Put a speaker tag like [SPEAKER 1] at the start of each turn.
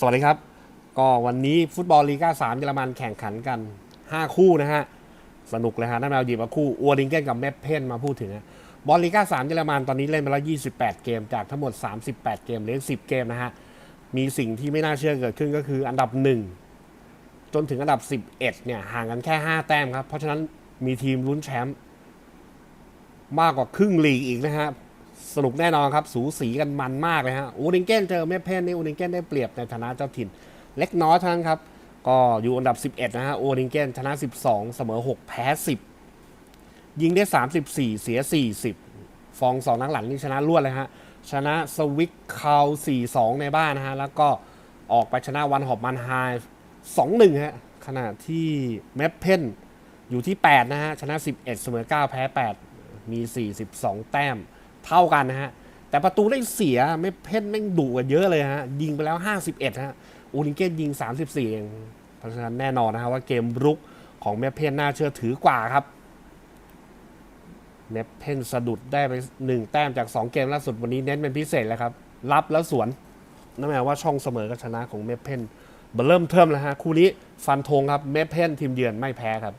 [SPEAKER 1] สวัสดีครับ ก็วันนี้ฟุตบอลลีกา3เยอรมันแข่งขันกัน 5 คู่นะฮะ สนุกเลยฮะนั่นเราหยิบมาคู่อัวดิงเกนกับเมปเพนมาพูดถึงบอลลีกา3เยอรมันตอนนี้เล่นไปแล้ว 28 เกม จากทั้งหมด 38 เกมเหลือ10 เกมนะฮะ มีสิ่งที่ไม่น่าเชื่อเกิดขึ้นก็คืออันดับ 1 จนถึงอันดับ 11เนี่ยห่างกันแค่ 5 แต้มครับ เพราะฉะนั้นมีทีมลุ้นแชมป์มากกว่าครึ่งลีกอีกนะฮะ สนุกแน่นอนครับ สูสีกันมันมากเลยฮะอูริงเกนเจอเมปเพนนี่อูริงเกนได้เปรียบในฐานะเจ้าถิ่น เล็กน้อยเท่านั้นครับ ก็อยู่อันดับ 11 นะฮะอูริงเกนชนะ 12 เสมอ 6 แพ้ 10 ยิงได้ 34 เสีย 40 ฟองสองนักหลังนี่ชนะรวดเลยฮะ ชนะสวิกคาว4-2 ในบ้านนะฮะ แล้วก็ออกไปชนะวันหอบมันไฮ2-1 ฮะ ขณะที่เมปเพนอยู่ที่ 8 นะฮะ ชนะ 11 เสมอ 9 แพ้ 8 มี 42 แต้ม เท่ากันนะฮะ แต่ประตูได้เสียไม่เพ่นแม่งดุกว่าเยอะเลยฮะ ยิงไปแล้ว 51 ฮะ อูนิงเกตยิง 34เองเพราะฉะนั้นแน่นอนนะฮะว่าเกมรุกของเมปเพนน่าเชื่อถือกว่าครับเมปเพนสะดุดได้ไป1แต้มจาก 2 เกมล่าสุดวันนี้เน้นเป็นพิเศษแล้วครับ รับแล้วสวนนั่นหมายว่าช่องเสมอกับชนะของเมเพนเร์เริ่มเทิมแล้วฮะ คู่นี้ฟันธงครับเมปเพนทีมเยือนไม่แพ้ครับ